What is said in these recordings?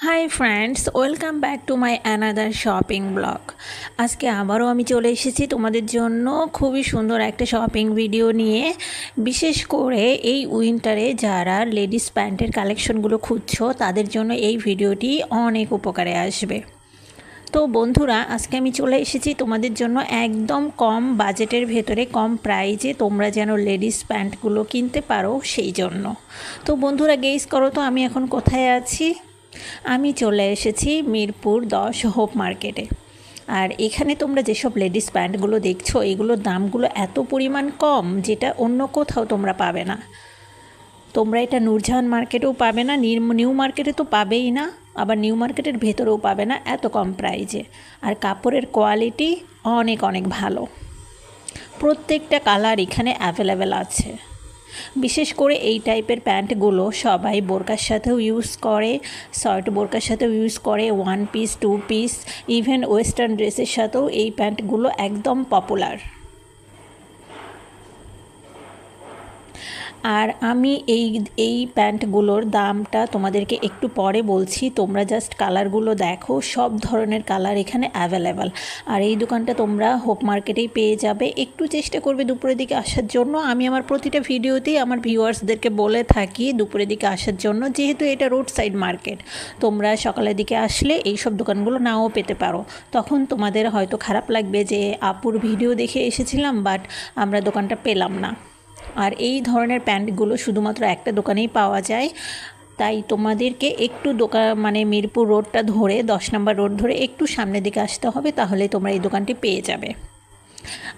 Hi friends welcome back to my another shopping blog আজকে আবারও আমি চলে এসেছি তোমাদের জন্য খুবই সুন্দর একটা শপিং ভিডিও নিয়ে। বিশেষ করে এই উইন্টারে যারা লেডিস প্যান্টের কালেকশনগুলো খুঁজছো, তাদের জন্য এই ভিডিওটি অনেক উপকারে আসবে। তো বন্ধুরা, আজকে আমি চলে এসেছি তোমাদের জন্য একদম কম বাজেটের ভেতরে, কম প্রাইজে তোমরা যেন লেডিস প্যান্টগুলো কিনতে পারো সেই জন্য। তো বন্ধুরা গেস করো তো, আমি এখন কোথায় আছি? আমি চলে এসেছি মিরপুর দশ হোপ মার্কেটে। আর এখানে তোমরা যেসব লেডিস প্যান্টগুলো দেখছ, এগুলোর দামগুলো এত পরিমাণ কম যেটা অন্য কোথাও তোমরা পাবে না। তোমরা এটা নূরজাহান মার্কেটেও পাবে না নিউ মার্কেটে তো পাবেই না, আবার নিউ মার্কেটের ভেতরেও পাবে না, এত কম প্রাইজে। আর কাপড়ের কোয়ালিটি অনেক অনেক ভালো। প্রত্যেকটা কালার এখানে অ্যাভেলেবেল আছে। বিশেষ করে এই টাইপের প্যান্টগুলো সবাই বোরকার সাথেও ইউজ করে শর্ট বোরকার সাথেও ইউজ করে one piece two piece even western ড্রেসের সাথেও এই প্যান্টগুলো একদম পপুলার আর আমি এই এই প্যান্টগুলোর দামটা তোমাদেরকে একটু পরে বলছি। তোমরা জাস্ট কালারগুলো দেখো, সব ধরনের কালার এখানে অ্যাভেলেবেল আর এই দোকানটা তোমরা হোপ মার্কেটেই পেয়ে যাবে। একটু চেষ্টা করবে দুপুরের দিকে আসার জন্য। আমি আমার প্রতিটা ভিডিওতেই আমার ভিউয়ার্সদেরকে বলে থাকি দুপুরের দিকে আসার জন্য, যেহেতু এটা রোড সাইড মার্কেট তোমরা সকালের দিকে আসলে এই সব দোকানগুলো নাও পেতে পারো। তখন তোমাদের হয়তো খারাপ লাগবে যে আপুর ভিডিও দেখে এসেছিলাম বাট আমরা দোকানটা পেলাম না। আর এই ধরনের প্যান্টগুলো শুধুমাত্র একটা দোকানেই পাওয়া যায়। তাই তোমাদেরকে একটু দোকান মানে মিরপুর রোডটা ধরে, দশ নম্বর রোড ধরে একটু সামনের দিকে আসতে হবে, তাহলে তোমরা এই দোকানটি পেয়ে যাবে।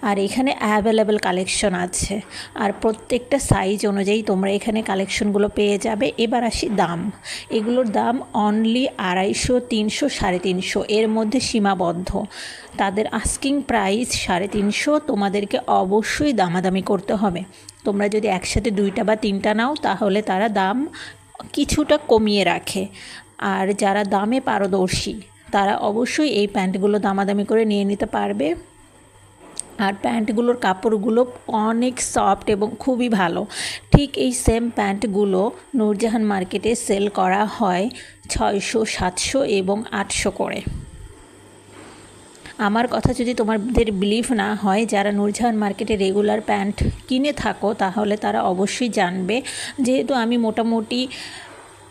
আর এখানে অ্যাভেলেবেল কালেকশন আছে। আর প্রত্যেকটা সাইজ অনুযায়ী তোমরা এখানে কালেকশনগুলো পেয়ে যাবে। এবার আসি দাম। এগুলোর দাম অনলি আড়াইশো, তিনশো, সাড়ে তিনশো। এর মধ্যে সীমাবদ্ধ। তাদের আস্কিং প্রাইস সাড়ে তিনশো। তোমাদেরকে অবশ্যই দামাদামি করতে হবে। তোমরা যদি একসাথে দুইটা বা তিনটা নাও, তাহলে তারা দাম কিছুটা কমিয়ে রাখে। আর যারা দামে পারদর্শী, তারা অবশ্যই এই প্যান্টগুলো দামাদামি করে নিয়ে নিতে পারবে। আর প্যান্টগুলোর কাপড়গুলো অনেক সফট এবং খুবই ভালো। ঠিক এই সেম প্যান্টগুলো নূরজাহান মার্কেটে সেল করা হয় ছয়শো, সাতশো এবং আটশো করে। আমার কথা যদি তোমাদের বিলিভ না হয়, যারা নূরজাহান মার্কেটে রেগুলার প্যান্ট কিনে থাকো, তাহলে তারা অবশ্যই জানবে। যেহেতু আমি মোটামুটি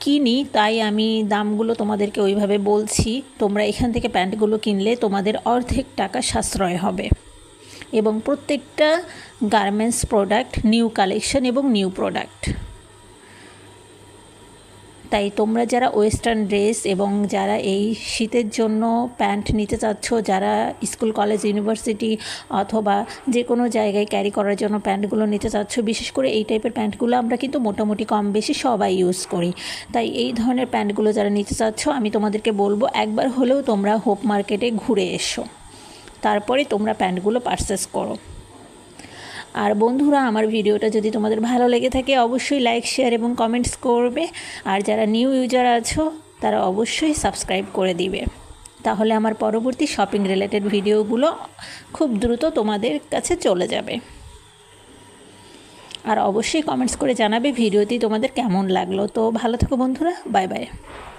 কিনি, তাই আমি দামগুলো তোমাদেরকে ওইভাবে বলছি। তোমরা এখান থেকে প্যান্টগুলো কিনলে তোমাদের অর্ধেক টাকা সাশ্রয় হবে। এবং প্রত্যেকটা গার্মেন্টস প্রোডাক্ট নিউ কালেকশন এবং নিউ প্রোডাক্ট তাই তোমরা যারা ওয়েস্টার্ন ড্রেস এবং যারা এই শীতের জন্য প্যান্ট নিতে চাচ্ছ, যারা স্কুল কলেজ ইউনিভার্সিটি অথবা যে কোনো জায়গায় ক্যারি করার জন্য প্যান্টগুলো নিতে চাচ্ছ, বিশেষ করে এই টাইপের প্যান্টগুলো আমরা কিন্তু মোটামুটি কম বেশি সবাই ইউজ করি। তাই এই ধরনের প্যান্টগুলো যারা নিতে চাচ্ছ, আমি তোমাদেরকে বলব একবার হলেও তোমরা হোপ মার্কেটে ঘুরে এসো। তারপরে তোমরা প্যান্টগুলো পারচেস করো। আর বন্ধুরা, আমার ভিডিওটা যদি তোমাদের ভালো লেগে থাকে, অবশ্যই লাইক শেয়ার এবং কমেন্টস করবে। আর যারা নিউ ইউজার আছো, তারা অবশ্যই সাবস্ক্রাইব করে দিবে। তাহলে আমার পরবর্তী শপিং রিলেটেড ভিডিওগুলো খুব দ্রুত তোমাদের কাছে চলে যাবে। আর অবশ্যই কমেন্টস করে জানাবে ভিডিওটি তোমাদের কেমন লাগল। তো ভালো থাকো বন্ধুরা বাই বাই